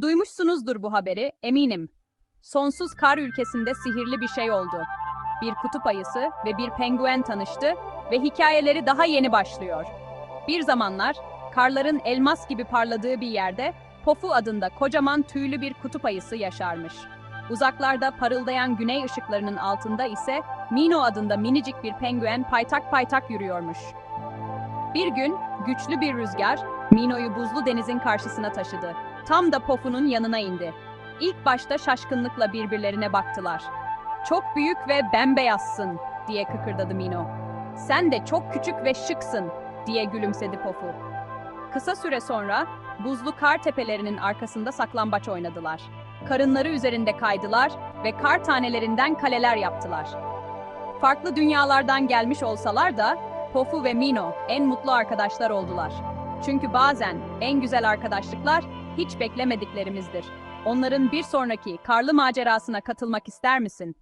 Duymuşsunuzdur bu haberi, eminim. Sonsuz kar ülkesinde sihirli bir şey oldu. Bir kutup ayısı ve bir penguen tanıştı ve hikayeleri daha yeni başlıyor. Bir zamanlar, karların elmas gibi parladığı bir yerde, Pofu adında kocaman tüylü bir kutup ayısı yaşarmış. Uzaklarda parıldayan güney ışıklarının altında ise Mino adında minicik bir penguen paytak paytak yürüyormuş. Bir gün güçlü bir rüzgar Mino'yu buzlu denizin karşısına taşıdı. Tam da Pofu'nun yanına indi. İlk başta şaşkınlıkla birbirlerine baktılar. Çok büyük ve bembeyazsın diye kıkırdadı Mino. Sen de çok küçük ve şıksın diye gülümsedi Pofu. Kısa süre sonra buzlu kar tepelerinin arkasında saklambaç oynadılar. Karınları üzerinde kaydılar ve kar tanelerinden kaleler yaptılar. Farklı dünyalardan gelmiş olsalar da Pofu ve Mino en mutlu arkadaşlar oldular. Çünkü bazen en güzel arkadaşlıklar hiç beklemediklerimizdir. Onların bir sonraki karlı macerasına katılmak ister misin?